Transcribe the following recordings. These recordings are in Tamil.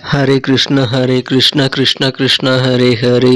ஹரே கிருஷ்ண ஹரே கிருஷ்ண கிருஷ்ண கிருஷ்ண ஹரே ஹரே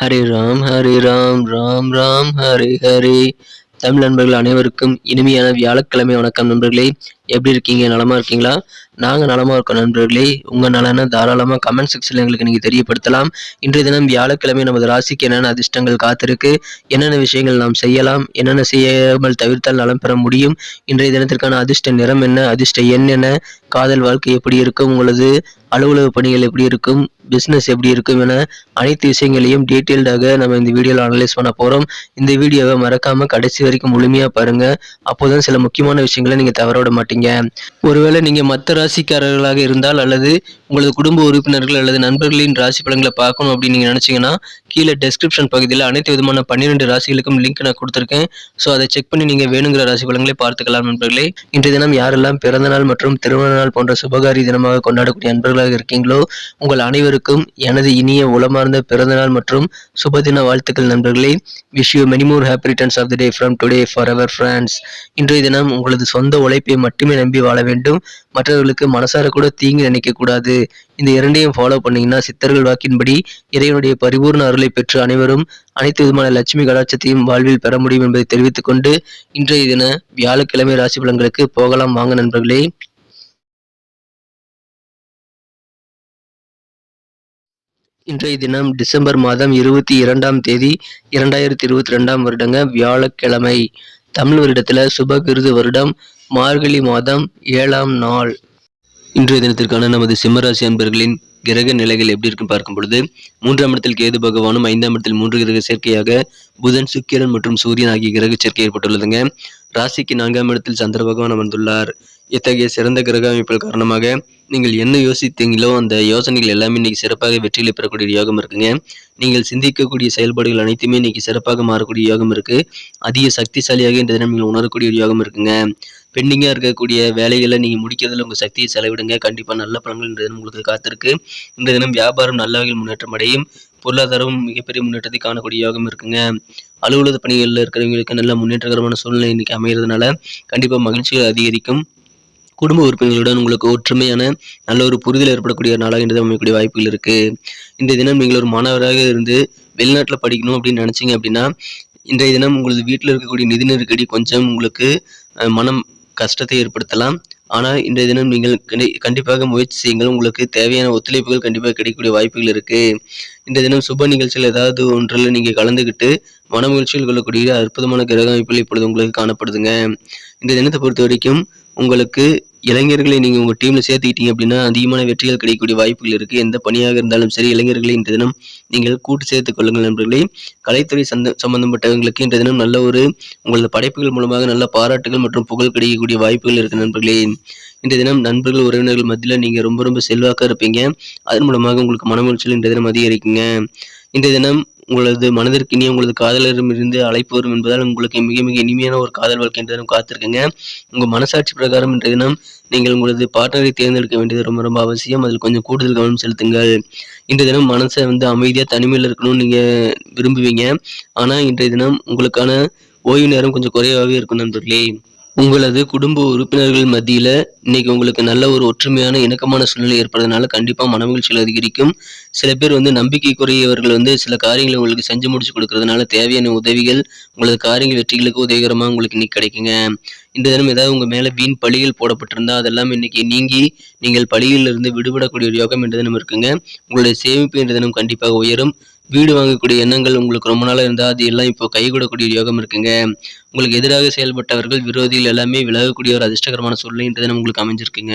ஹரே ராம் ஹரே ராம் ராம் ராம் ஹரே ஹரே தமிழ் நண்பர்கள் அனைவருக்கும் இனிமையான வியாழக்கிழமை வணக்கம் நண்பர்களே. எப்படி இருக்கீங்க? நலமா இருக்கீங்களா? நாங்கள் நலமாக இருக்கோம் நண்பர்களே. உங்கள் நலனை தாராளமாக கமெண்ட் செக்ஷனில் எங்களுக்கு நீங்கள் தெரியப்படுத்தலாம். இன்றைய தினம் வியாழக்கிழமை நமது ராசிக்கு என்னென்ன அதிர்ஷ்டங்கள் காத்திருக்கு என்னென்ன விஷயங்கள் நாம் செய்யலாம் என்னென்ன செய்யாமல் தவிர்த்தால் நலம் பெற முடியும் இன்றைய தினத்திற்கான அதிர்ஷ்ட நிறம் என்ன அதிர்ஷ்ட எண் என்ன காதல் வாழ்க்கை எப்படி இருக்கும் உங்களது அலுவலக பணிகள் எப்படி இருக்கும் பிஸ்னஸ் எப்படி இருக்கும் என அனைத்து விஷயங்களையும் டீட்டெயில்டாக நம்ம இந்த வீடியோவில் அனலைஸ் பண்ண போகிறோம் இந்த வீடியோவை மறக்காமல் கடைசி வரைக்கும் முழுமையாக பாருங்க. அப்போதான் சில முக்கியமான விஷயங்களை நீங்கள் தவற விட மாட்டீங்க. ஒருவேளை நீங்கள் மற்ற ராசிக்காரர்களாக இருந்தால் அல்லது உங்களது குடும்ப உறுப்பினர்கள் அல்லது நண்பர்களின் ராசி பலன்களை பார்க்கணும் அப்படின்னு நீங்கள் நினச்சிங்கன்னா கீழே டெஸ்கிரிப்ஷன் பகுதியில் அனைத்து விதமான பன்னிரெண்டு ராசிகளுக்கும் லிங்க் நான் கொடுத்துருக்கேன். ஸோ அதை செக் பண்ணி நீங்கள் வேணுங்கிற ராசி பலன்களை பார்த்துக்கலாம் நண்பர்களே. இன்றைய தினம் யாரெல்லாம் பிறந்த நாள் மற்றும் திருமண நாள் போன்ற சுபகாரி தினமாக கொண்டாடக்கூடிய நண்பர்களாக இருக்கீங்களோ உங்கள் அனைவருக்கும் எனது இனிய உளமார்ந்த பிறந்த நாள் மற்றும் சுபதின வாழ்த்துக்கள் நண்பர்களே. Wish you many more happy returns of the day from today for our friends இன்றைய தினம் உங்களது சொந்த உழைப்பை மட்டுமே நம்பி வாழ வேண்டும். மற்றவர்களுக்கு மனசார கூட தீங்கு நினைக்க கூடாது இந்த இரண்டையும் ஃபாலோ பண்ணீங்கன்னா சித்தர்கள் வாக்கின்படி இறைவனுடைய பரிபூர்ண அருளை பெற்று அனைவரும் அனைத்து விதமான லட்சுமி கடாட்சத்தையும் வாழ்வில் பெற முடியும் என்பதை தெரிவித்துக் கொண்டு இன்றைய தின வியாழக்கிழமை ராசி பலன்களுக்கு போகலாம். வாங்க நண்பர்களே. இன்றைய தினம் டிசம்பர் மாதம் இருபத்தி இரண்டாம் தேதி இரண்டாயிரத்தி இருபத்தி ரெண்டாம் வருடங்க வியாழக்கிழமை. தமிழ் வருடத்துல சுபகிருது வருடம். மார்கழி மாதம் ஏழாம் நாள். இன்றைய தினத்திற்கான நமது சிம்மராசி அன்பர்களின் கிரக நிலைகள் எப்படி இருக்குன்னு பார்க்கும் பொழுது மூன்றாம் இடத்தில் கேது பகவானும் ஐந்தாம் இடத்தில் மூன்று கிரக சேர்க்கையாக புதன் சுக்கிரன் மற்றும் சூரியன் ஆகிய கிரக சேர்க்கை ஏற்பட்டுள்ளதுங்க. ராசிக்கு நான்காம் இடத்தில் சந்திர பகவான் அமர்ந்துள்ளார். இத்தகைய சிறந்த கிரக அமைப்புகள் காரணமாக நீங்கள் என்ன யோசித்தீங்களோ அந்த யோசனைகள் எல்லாமே இன்னைக்கு சிறப்பாக வெற்றியில் பெறக்கூடிய யோகம் இருக்குங்க. நீங்கள் சிந்திக்கக்கூடிய செயல்பாடுகள் அனைத்துமே இன்னைக்கு சிறப்பாக மாறக்கூடிய யோகம் இருக்கு. அதிக சக்திசாலியாக இந்த தினம் நீங்கள் உணரக்கூடிய ஒரு யோகம் இருக்குங்க. பெண்டிங்காக இருக்கக்கூடிய வேலைகளை நீங்கள் முடிக்கிறதுல உங்கள் சக்தியை செலவிடுங்க. கண்டிப்பாக நல்ல பலன்கள் இந்த தினம் உங்களுக்கு காத்திருக்கு. இந்த தினம் வியாபாரம் நல்ல வகையில் முன்னேற்றம் அடையும். பொருளாதாரம் மிகப்பெரிய முன்னேற்றத்தை காணக்கூடிய யோகம் இருக்குங்க. அலுவலக பணிகளில் இருக்கிறவங்களுக்கு நல்ல முன்னேற்றகரமான சூழ்நிலை இன்னைக்கு அமைகிறதுனால கண்டிப்பாக மகிழ்ச்சிகள் அதிகரிக்கும். குடும்ப உறுப்பினர்களுடன் உங்களுக்கு ஒற்றுமையான நல்ல ஒரு புரிதல் ஏற்படக்கூடிய நாளாக இந்த அமையக்கூடிய வாய்ப்புகள் இருக்குது இந்த தினம் நீங்கள் ஒரு மாணவராக இருந்து வெளிநாட்டில் படிக்கணும் அப்படின்னு நினச்சிங்க அப்படின்னா இன்றைய தினம் உங்களது வீட்டில் இருக்கக்கூடிய நிதி நெருக்கடி கொஞ்சம் உங்களுக்கு மனம் கஷ்டத்தை ஏற்படுத்தலாம். ஆனால் இன்றைய தினம் நீங்கள் கண்டி- கண்டிப்பாக முயற்சி செய்யுங்கள். உங்களுக்கு தேவையான ஒத்துழைப்புகள் கண்டிப்பாக கிடைக்கக்கூடிய வாய்ப்புகள் இருக்குது இந்த தினம் சுப நிகழ்ச்சியில் ஏதாவது ஒன்றில் நீங்கள் கலந்துக்கிட்டு மன மகிழ்ச்சியில் கொள்ளக்கூடிய அற்புதமான கிரக அமைப்புகள் இப்பொழுது உங்களுக்கு காணப்படுதுங்க. இந்த தினத்தை பொறுத்த வரைக்கும் உங்களுக்கு இளைஞர்களை நீங்கள் உங்கள் டீமில் சேர்த்துக்கிட்டீங்க அப்படின்னா அதிகமான வெற்றிகள் கிடைக்கக்கூடிய வாய்ப்புகள் இருக்குது எந்த பணியாக இருந்தாலும் சரி இளைஞர்களை இன்றைய தினம் நீங்கள் கூட்டு சேர்த்துக் கொள்ளுங்கள் நண்பர்களே. கலைத்துறை சந்த சம்பந்தப்பட்டவங்களுக்கு இன்றைய தினம் நல்ல ஒரு உங்களது படைப்புகள் மூலமாக நல்ல பாராட்டுகள் மற்றும் புகழ் கிடைக்கக்கூடிய வாய்ப்புகள் இருக்குது நண்பர்களே. இன்றைய தினம் நண்பர்கள் உறவினர்கள் மத்தியில் நீங்கள் ரொம்ப ரொம்ப செல்வாக்காக இருப்பீங்க. அதன் மூலமாக உங்களுக்கு மனமகிழ்ச்சியில் இன்றைய தினம் அதிகரிக்குங்க. இன்றைய தினம் உங்களது மனதிற்கு இனிய உங்களது காதலரிடமிருந்து அழைப்பு வரும் என்பதால் உங்களுக்கு மிக மிக இனிமையான ஒரு காதல் வாழ்க்கை என்ற தினம் காத்திருக்குங்க. உங்கள் மனசாட்சி பிரகாரம் இன்றைய தினம் நீங்கள் உங்களது பார்ட்னரை தேர்ந்தெடுக்க வேண்டியது ரொம்ப ரொம்ப அவசியம். அதில் கொஞ்சம் கூடுதல் கவனம் செலுத்துங்கள். இன்றைய தினம் மனசை வந்து அமைதியாக தனிமையில் இருக்கணும்னு நீங்கள் விரும்புவீங்க. ஆனால் இன்றைய தினம் உங்களுக்கான ஓய்வு நேரம் கொஞ்சம் குறைவாகவே இருக்கும் நண்பர்களே. உங்களது குடும்ப உறுப்பினர்கள் மத்தியில் இன்னைக்கு உங்களுக்கு நல்ல ஒரு ஒற்றுமையான இணக்கமான சூழ்நிலை ஏற்படுறதுனால கண்டிப்பாக மனமகிழ்ச்சியில் அதிகரிக்கும். சில பேர் வந்து நம்பிக்கைக்குரியவர்கள் வந்து சில காரியங்களை உங்களுக்கு செஞ்சு முடிச்சு கொடுக்கறதுனால தேவையான உதவிகள் உங்களது காரியங்கள் வெற்றிகளுக்கு உதவிகரமாக உங்களுக்கு இன்னைக்கு கிடைக்குங்க. இந்த தினம் ஏதாவது உங்கள் மேலே வீண் பழிகள் போடப்பட்டிருந்தா அதெல்லாம் இன்னைக்கு நீங்கி நீங்கள் பழியிலிருந்து விடுபடக்கூடிய ஒரு யோகம் என்ற தினம் இருக்குங்க. உங்களுடைய சேமிப்பு என்ற தினம் கண்டிப்பாக உயரும். வீடு வாங்கக்கூடிய எண்ணங்கள் உங்களுக்கு ரொம்ப நாளாக இருந்தால் அது எல்லாம் இப்போ கைகூடக்கூடிய யோகம் இருக்குங்க. உங்களுக்கு எதிராக செயல்பட்டவர்கள் விரோதிகள் எல்லாமே விலகக்கூடிய ஒரு அதிர்ஷ்டகரமான சூழ்நிலை இன்றைய தினம் உங்களுக்கு அமைஞ்சிருக்குங்க.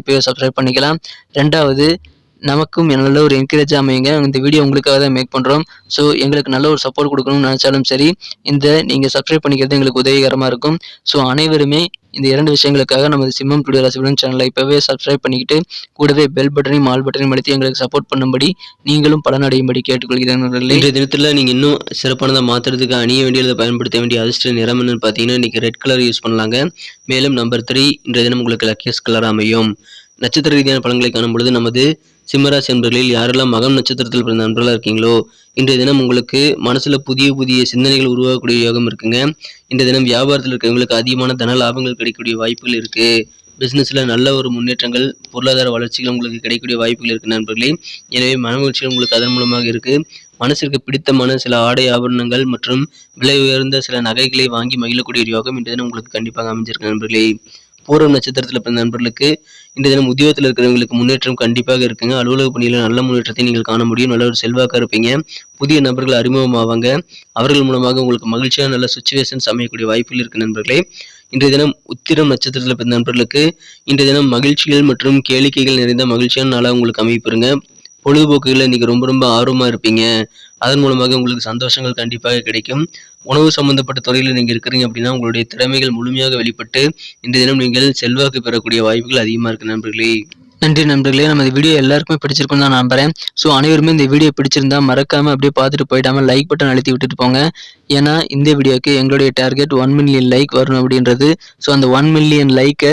இப்போயே சப்ஸ்கிரைப் பண்ணிக்கலாம். ரெண்டாவது நமக்கும் நல்ல ஒரு என்கரேஜ் அமையுங்க. இந்த வீடியோ உங்களுக்காக தான் மேக் பண்ணுறோம் ஸோ எங்களுக்கு நல்ல ஒரு சப்போர்ட் கொடுக்கணும்னு நினச்சாலும் சரி இந்த நீங்கள் சப்ஸ்கிரைப் பண்ணிக்கிறது எங்களுக்கு உதவிகரமாக இருக்கும். ஸோ அனைவருமே இந்த இரண்டு விஷயங்களுக்காக நமது சிம்மம் டுடே ராசிபலன் சேனலை இப்போவே சப்ஸ்கிரைப் பண்ணிக்கிட்டு கூடவே பெல் பட்டனையும் ஆல் பட்டனையும் அழுத்தி எங்களுக்கு சப்போர்ட் பண்ணும்படி நீங்களும் பலனடையும்படி கேட்டுக்கொள்கிறேன் இன்றைய தினத்தில் நீங்கள் இன்னும் சிறப்பானதாக மாற்றுறதுக்கு அணிய வேண்டியதை பயன்படுத்த வேண்டிய அதிர்ஷ்ட நிறம் என்னன்னு பார்த்தீங்கன்னா இன்றைக்கி ரெட் கலர் யூஸ் பண்ணலாங்க. மேலும் நம்பர் த்ரீ இன்றைய தினம் உங்களுக்கு லக்கியஸ் கலர் அமையும். நட்சத்திர ரீதியான பலன்களை காணும் பொழுது நமது சிம்மராசி என்பர்களில் யாரெல்லாம் மகம் நட்சத்திரத்தில் பிறந்த நண்பர்களாக இருக்கீங்களோ இன்றைய தினம் உங்களுக்கு மனசுல புதிய புதிய சிந்தனைகள் உருவாகக்கூடிய யோகம் இருக்குங்க. இன்றைய தினம் வியாபாரத்தில் இருக்கிறவங்களுக்கு அதிகமான தன லாபங்கள் கிடைக்கக்கூடிய வாய்ப்புகள் இருக்கு. பிஸ்னஸில் நல்ல ஒரு முன்னேற்றங்கள் பொருளாதார வளர்ச்சிகள் உங்களுக்கு கிடைக்கக்கூடிய வாய்ப்புகள் இருக்கு நண்பர்களே. எனவே மனமகிழ்ச்சிகள் உங்களுக்கு அதன் மூலமாக இருக்கு. மனசிற்கு பிடித்தமான சில ஆடை ஆபரணங்கள் மற்றும் விலை உயர்ந்த சில நகைகளை வாங்கி மகிழக்கூடிய யோகம் இன்றைய தினம் உங்களுக்கு கண்டிப்பாக அமைஞ்சிருக்கு நண்பர்களே. பூரம் நட்சத்திரத்தில் பிறந்த நண்பர்களுக்கு இந்த தினம் உத்தியோகத்தில் இருக்கிறவங்களுக்கு முன்னேற்றம் கண்டிப்பாக இருக்குங்க. அலுவலக பணியில் நல்ல முன்னேற்றத்தை நீங்கள் காண முடியும். நல்ல ஒரு செல்வாக்காக இருப்பீங்க. புதிய நபர்கள் அறிமுகமாவாங்க. அவர்கள் மூலமாக உங்களுக்கு மகிழ்ச்சியான நல்ல சுச்சுவேஷன்ஸ் அமையக்கூடிய வாய்ப்பில் இருக்கு நண்பர்களே. இன்றைய தினம் உத்திரம் நட்சத்திரத்தில் பிறந்த நண்பர்களுக்கு இன்றைய தினம் மகிழ்ச்சிகள் மற்றும் கேளிக்கைகள் நிறைந்த மகிழ்ச்சியான நாளாக உங்களுக்கு அமைப்பிருங்க பொழுதுபோக்குகளில் இன்றைக்கி ரொம்ப ரொம்ப ஆர்வமாக இருப்பீங்க. அதன் மூலமாக உங்களுக்கு சந்தோஷங்கள் கண்டிப்பாக கிடைக்கும். உணவு சம்பந்தப்பட்ட துறையில் நீங்கள் இருக்கிறீங்க அப்படின்னா உங்களுடைய திறமைகள் முழுமையாக வெளிப்பட்டு இன்று தினம் நீங்கள் செல்வாக்கு பெறக்கூடிய வாய்ப்புகள் அதிகமாக இருக்கு நண்பர்களே. நன்றி நண்பர்களே. நம்ம இந்த வீடியோ எல்லாருக்குமே பிடிச்சிருக்கும் தான் நம்புறேன். ஸோ அனைவருமே இந்த வீடியோ பிடிச்சிருந்தா மறக்காம அப்படியே பார்த்துட்டு போயிடாம லைக் பட்டன் அழுத்தி விட்டுட்டு போங்க. ஏன்னா இந்த வீடியோக்கு எங்களுடைய டார்கெட் ஒன் மில்லியன் லைக் வரணும் அப்படின்றது. ஸோ அந்த ஒன் மில்லியன் லைக்கை